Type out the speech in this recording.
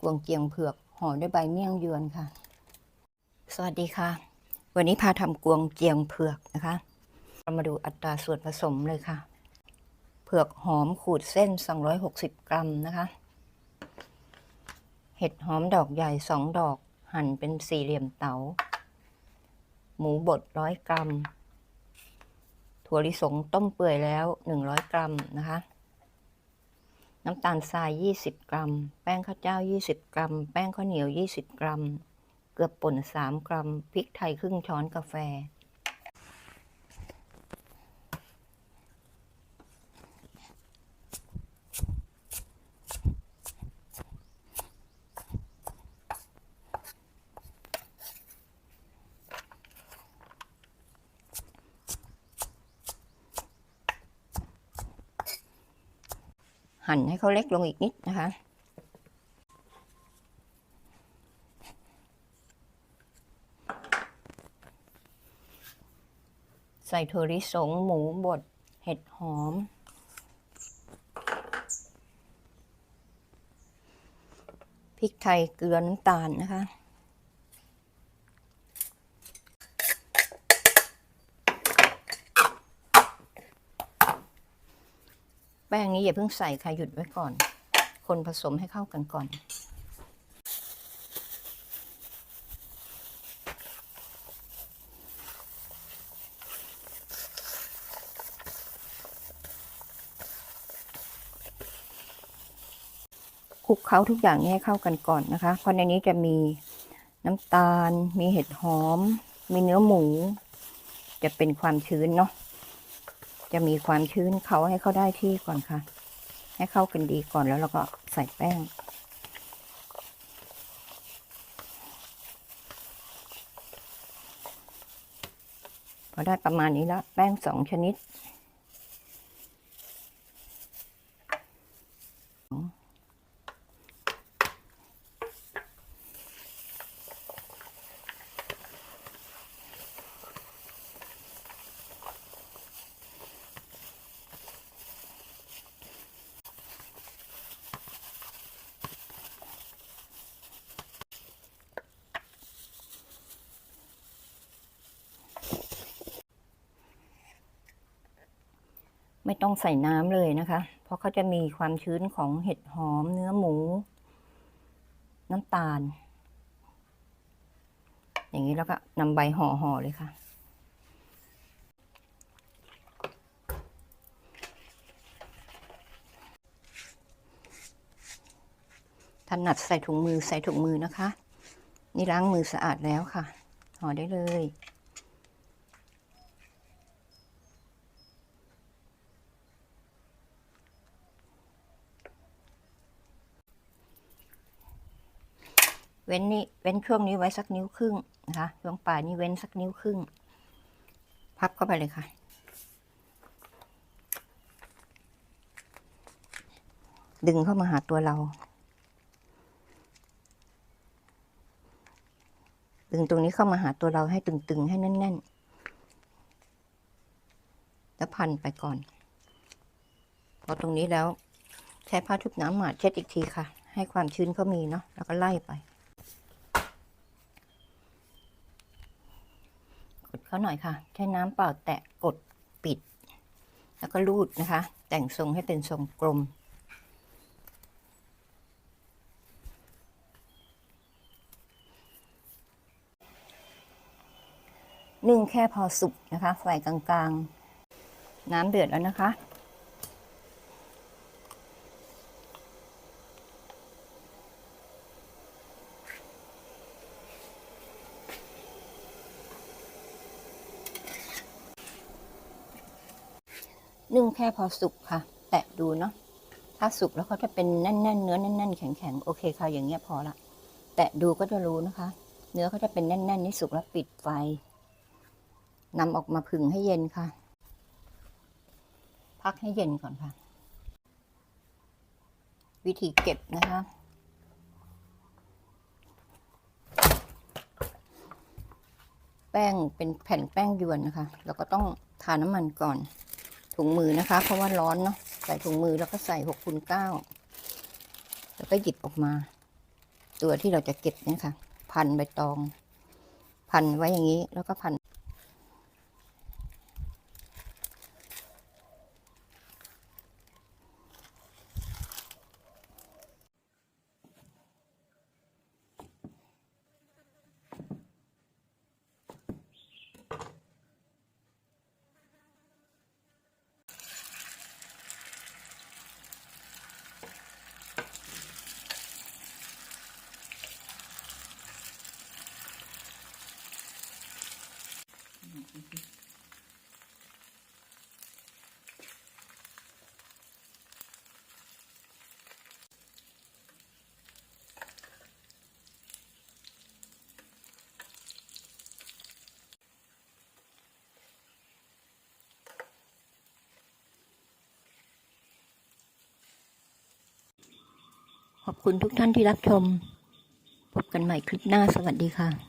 กวงเจียงเผือกห่อด้วยใบเมี่ยงยวนค่ะ สวัสดีค่ะ วันนี้พาทำกวงเจียงเผือกนะคะ เรามาดูอัตราส่วนผสมเลยค่ะ เผือกหอมขูดเส้น 260 กรัมนะคะ เห็ดหอมดอกใหญ่ 2 ดอกหั่นเป็นสี่เหลี่ยมเต๋า หมูบด 100 กรัม ถั่วลิสงต้มเปื่อยแล้ว 100 กรัมนะคะ น้ำตาลทราย 20 กรัม แป้งข้าวเจ้า 20 กรัม แป้งข้าวเหนียว 20 กรัม เกลือป่น 3 กรัม พริกไทยครึ่งช้อนกาแฟ หั่นให้เขาเล็กลงอีกนิดนะคะ ใส่ถั่วลิสงหมูบด เห็ดหอม พริกไทยเกลือน้ำตาลนะคะ แป้งนี้อย่าเพิ่งใส่ค่ะหยุดไว้ก่อน คนผสมให้เข้ากันก่อนคลุกเคล้าทุกอย่างให้เข้ากันก่อนนะคะ เพราะในนี้จะมีน้ำตาล มีเห็ดหอม มีเนื้อหมู จะเป็นความชื้นเนาะ จะมีความชื้นเขาให้เขาได้ที่ก่อนค่ะ ให้เข้ากันดีก่อนแล้วเราก็ใส่แป้ง พอได้ประมาณนี้แล้ว แป้งสองชนิด ไม่ต้องใส่น้ำเลยนะคะ เพราะเขาจะมีความชื้นของเห็ดหอมเนื้อหมู น้ำตาล อย่างนี้แล้วก็นำใบห่อห่อเลยค่ะ ถนัดใส่ถุงมือใส่ถุงมือนะคะ นี่ล้างมือสะอาดแล้วค่ะ ห่อได้เลย เว้นนี่เว้นช่วงนี้ไว้สักนิ้วครึ่งนะคะช่วงปลายนี่เว้นสักนิ้วครึ่ง พับเข้าไปเลยค่ะ ดึงเข้ามาหาตัวเรา ดึงตรงนี้เข้ามาหาตัวเราให้ตึงๆให้แน่นๆ แล้วพันไปก่อน พอตรงนี้แล้วใช้ผ้าชุบน้ำหมาดเช็ดอีกทีค่ะ ให้ความชื้นเขามีเนาะแล้วก็ไล่ไป ดเขาหน่อยค่ะ ใช้น้ำเปล่าแตะกดปิด แล้วก็รูดนะคะ แต่งทรงให้เป็นทรงกลม นึ่งแค่พอสุกนะคะ ไฟกลางๆ น้ำเดือดแล้วนะคะ นึ่งแค่พอสุกค่ะ แตะดูเนาะถ้าสุกแล้วเขาจะเป็นแน่นๆ เนื้อแน่นๆแข็งๆโอเคค่ะอย่างเงี้ยพอละ แตะดูก็จะรู้นะคะ เนื้อเขาจะเป็นแน่นๆนี่สุกแล้วปิดไฟนำออกมาผึ่งให้เย็นค่ะ พักให้เย็นก่อนค่ะ วิธีเก็บนะคะแป้งเป็นแผ่นแป้งยวนนะคะแล้วก็ต้องทาน้ำมันก่อน ถุงมือนะคะ เพราะว่าร้อนเนาะใส่ถุงมือแล้วก็ใส่หกคูณเก้าแล้วก็หยิบออกมา ตัวที่เราจะเก็บเนี่ยค่ะ พันใบตอง พันไว้อย่างนี้ แล้วก็พัน ขอบคุณทุกท่านที่รับชม พบกันใหม่คลิปหน้า สวัสดีค่ะ